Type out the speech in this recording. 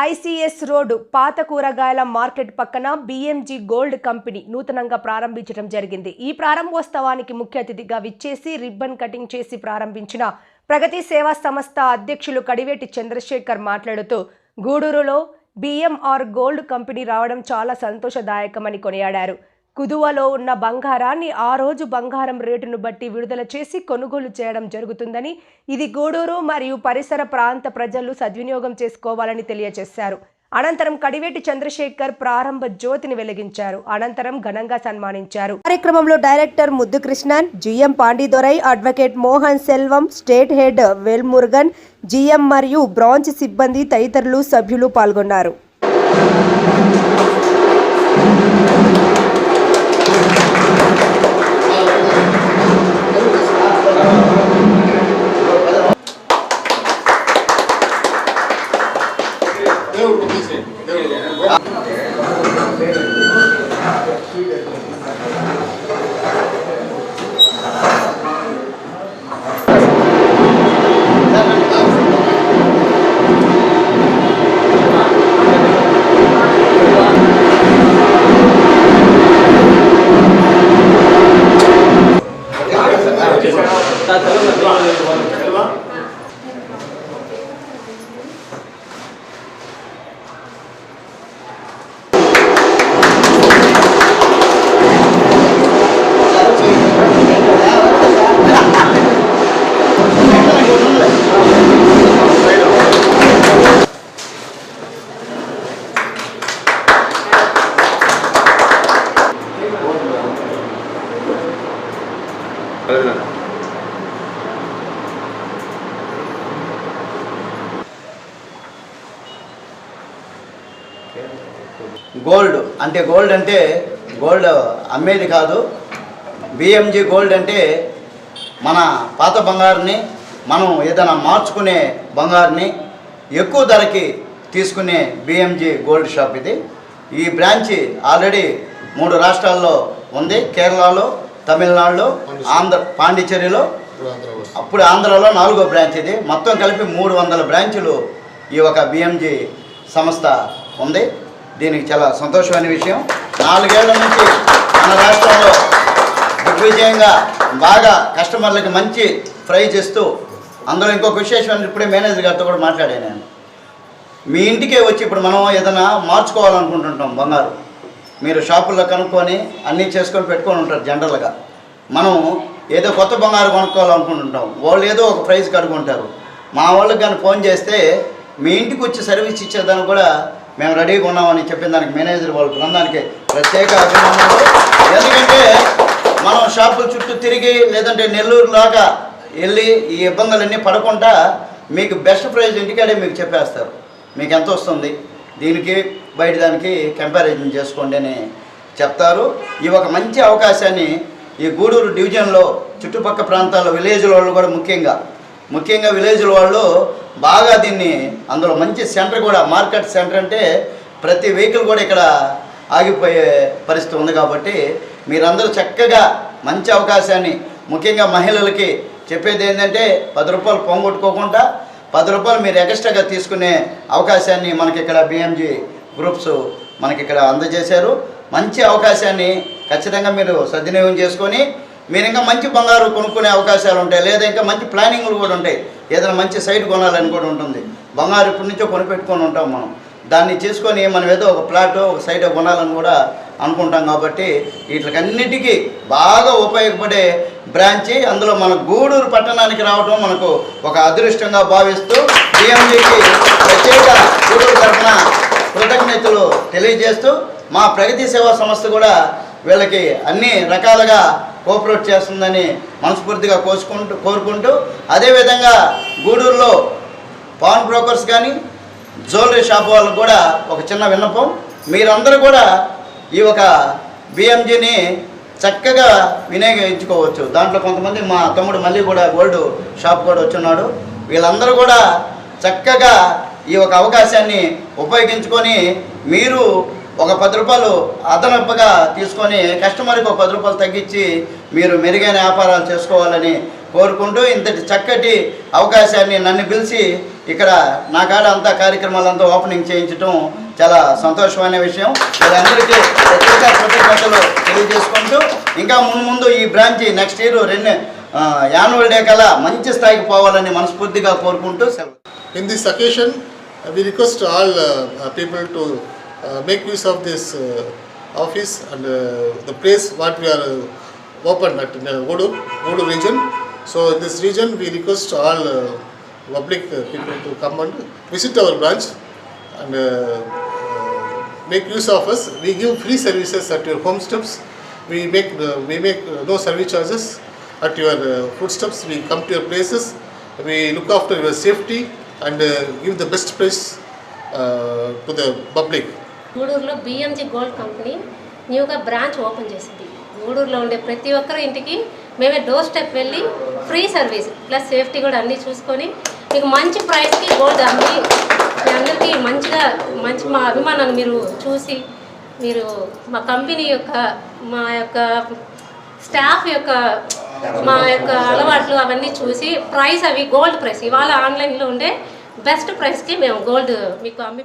ICS road పాత కూరగాయల market పక్కన బీఎంజీ గోల్డ్ కంపెనీ నూతనంగా ప్రారంభించడం జరిగింది. ఈ ప్రారంభోత్సవానికి ముఖ్య అతిథిగా విచ్చేసి రిబ్బన్ కటింగ్ చేసి ప్రారంభించిన ప్రగతి సేవా సంస్థ అధ్యక్షులు కడివేటి చంద్రశేఖర్ మాట్లాడుతూ గూడూరులో బిఎంఆర్ గోల్డ్ కంపెనీ రావడం చాలా సంతోషదాయకమని కొనియాడారు. కుదువలో ఉన్న బంగారాన్ని ఆ రోజు బంగారం రేటును బట్టి విడుదల చేసి కొనుగోలు చేయడం జరుగుతుందని ఇది గూడూరు మరియు పరిసర ప్రాంత ప్రజలు సద్వినియోగం చేసుకోవాలని తెలియజేశారు. అనంతరం కడివేటి చంద్రశేఖర్ ప్రారంభ జ్యోతిని వెలిగించారు. అనంతరం ఘనంగా సన్మానించారు. కార్యక్రమంలో director Muddukrishnan GM Pandidurai advocate Mohan Selvam state head Velmurugan GM మరియు బ్రాంచ్ సిబ్బంది తదితరులు సభ్యులు పాల్గొన్నారు. గోల్డ్ అంటే గోల్డ్ అంటే గోల్డ్ అమ్మేది కాదు. బిఎంజి గోల్డ్ అంటే మన పాత బంగారుని మనం ఏదైనా మార్చుకునే బంగారుని ఎక్కువ ధరకి తీసుకునే బిఎంజి గోల్డ్ షాప్ ఇది. ఈ బ్రాంచ్ ఆల్రెడీ మూడు రాష్ట్రాల్లో ఉంది. కేరళలో తమిళనాడులో ఆంధ్ర పాండిచ్చేరిలో అప్పుడు ఆంధ్రాలో నాలుగో బ్రాంచ్ ఇది. మొత్తం కలిపి మూడు వందల బ్రాంచులు ఈ ఒక బిఎంజి సంస్థ ఉంది. దీనికి చాలా సంతోషమైన విషయం. నాలుగేళ్ళ నుంచి మన రాష్ట్రంలో దిగ్విజయంగా బాగా కస్టమర్లకి మంచి ఫ్రై చేస్తూ అందులో ఇంకొక విశేషం ఇప్పుడే మేనేజర్ గారితో కూడా మాట్లాడాను నేను. మీ ఇంటికే వచ్చి ఇప్పుడు మనం ఏదైనా మార్చుకోవాలనుకుంటుంటాం బంగారు. మీరు షాపుల్లో కనుక్కొని అన్నీ చేసుకొని పెట్టుకొని ఉంటారు జనరల్గా. మనం ఏదో కొత్త బంగారు కొనుక్కోవాలనుకుంటుంటాం. వాళ్ళు ఏదో ఒక ప్రైజ్ కనుక్కుంటారు. మా వాళ్ళకి కానీ ఫోన్ చేస్తే మీ ఇంటికి వచ్చి సర్వీస్ ఇచ్చేదానికి కూడా మేము రెడీగా ఉన్నామని చెప్పిన దానికి మేనేజర్ వాళ్ళ బృందానికి ప్రత్యేక అభినందనలు. ఎందుకంటే మనం షాపుల చుట్టూ తిరిగి లేదంటే నెల్లూరు లాగా వెళ్ళి ఈ ఇబ్బందులన్నీ పడకుండా మీకు బెస్ట్ ప్రైజ్ ఇంటికాడే మీకు చెప్పేస్తారు. మీకు ఎంత వస్తుంది? దీనికి బయట దానికి కంపారిజన్ చేసుకోండి అని చెప్తారు. ఈ ఒక మంచి అవకాశాన్ని ఈ గూడూరు డివిజన్లో చుట్టుపక్క ప్రాంతాల్లో విలేజ్ వాళ్ళు కూడా ముఖ్యంగా ముఖ్యంగా విలేజ్ల వాళ్ళు బాగా దీన్ని అందులో మంచి సెంటర్ కూడా మార్కెట్ సెంటర్ అంటే ప్రతి వెహికల్ కూడా ఇక్కడ ఆగిపోయే పరిస్థితి ఉంది కాబట్టి మీరందరూ చక్కగా మంచి అవకాశాన్ని ముఖ్యంగా మహిళలకి చెప్పేది ఏంటంటే పది రూపాయలు పొంగొట్టుకోకుండా పది రూపాయలు మీరు ఎక్స్ట్రాగా తీసుకునే అవకాశాన్ని మనకి ఇక్కడ బిఎంజీ గ్రూప్స్ మనకి ఇక్కడ అందజేశారు. మంచి అవకాశాన్ని ఖచ్చితంగా మీరు సద్వినియోగం చేసుకొని మీరు ఇంకా మంచి బంగారు కొనుక్కునే అవకాశాలు ఉంటాయి లేదా ఇంకా మంచి ప్లానింగ్లు కూడా ఉంటాయి. ఏదైనా మంచి సైట్ కొనాలని కూడా ఉంటుంది. బంగారు ఇప్పటి నుంచో కొనిపెట్టుకొని ఉంటాం మనం. దాన్ని చేసుకొని మనం ఏదో ఒక ప్లాట్ ఒక సైట్ కొనాలని కూడా అనుకుంటాం కాబట్టి వీటికన్నిటికీ బాగా ఉపయోగపడే బ్రాంచి అందులో మన గూడూరు పట్టణానికి రావడం మనకు ఒక అదృష్టంగా భావిస్తూ డిఎంజీకి ప్రత్యేక గూడూరు తరఫున కృతజ్ఞతలు తెలియజేస్తూ మా ప్రగతి సేవా సంస్థ కూడా వీళ్ళకి అన్ని రకాలుగా కోఆపరేట్ చేస్తుందని మనస్ఫూర్తిగా కోసుకుంటూ కోరుకుంటూ అదేవిధంగా గూడూరులో పాన్ బ్రోకర్స్ కానీ జ్యువెలరీ షాప్ వాళ్ళకు కూడా ఒక చిన్న విన్నపం. మీరందరూ కూడా ఈ ఒక బిఎంజీని చక్కగా వినియోగించుకోవచ్చు. దాంట్లో కొంతమంది మా తమ్ముడు మళ్ళీ కూడా గోల్డ్ షాప్ కూడా వచ్చున్నాడు. వీళ్ళందరూ కూడా చక్కగా ఈ ఒక అవకాశాన్ని ఉపయోగించుకొని మీరు ఒక పది రూపాయలు అదనపుగా తీసుకొని కస్టమర్కి ఒక పది రూపాయలు తగ్గించి మీరు మెరుగైన వ్యాపారాలు చేసుకోవాలని కోరుకుంటూ ఇంతటి చక్కటి అవకాశాన్ని నన్ను పిలిచి ఇక్కడ నా కాడ అంతా కార్యక్రమాలంతా ఓపెనింగ్ చేయించడం చాలా సంతోషమైన విషయం. వీళ్ళందరికీ ప్రత్యేక కృతజ్ఞతలు తెలియజేసుకుంటూ ఇంకా ముందు ఈ బ్రాంచ్ నెక్స్ట్ ఇయర్ రెండు యాన్యువల్ డే కల్లా మంచి స్థాయికి పోవాలని మనస్ఫూర్తిగా కోరుకుంటూ in this occasion we request all people to make use of this office and the place what we are open at ఓడు ఓడు reason so this reason we request all public people to come and visit our branch and uh, make use of us. We give free services at your home steps. We make uh, we make uh, no service charges at your uh, footsteps. We come to your places. We look after your safety and uh, give the best price uh, to the public. గూడూరులో BMG gold company న్యూగా branch open చేసింది గూడూరులో ఉండే ప్రతి ఒక్కరు ఇంటికి మేమే door step వెళ్ళి ఫ్రీ సర్వీస్ ప్లస్ సేఫ్టీ కూడా అన్నీ చూసుకొని మీకు మంచి ప్రైస్కి గోల్డ్ అమ్మి మీ అందరికీ మంచిగా మంచి మా అభిమానాన్ని మీరు చూసి మీరు మా కంపెనీ యొక్క మా యొక్క స్టాఫ్ యొక్క మా యొక్క అలవాట్లు అవన్నీ చూసి ప్రైస్ అవి గోల్డ్ ప్రైస్ ఇవాళ ఆన్లైన్లో ఉండే బెస్ట్ ప్రైస్కి మేము గోల్డ్ మీకు అమ్మి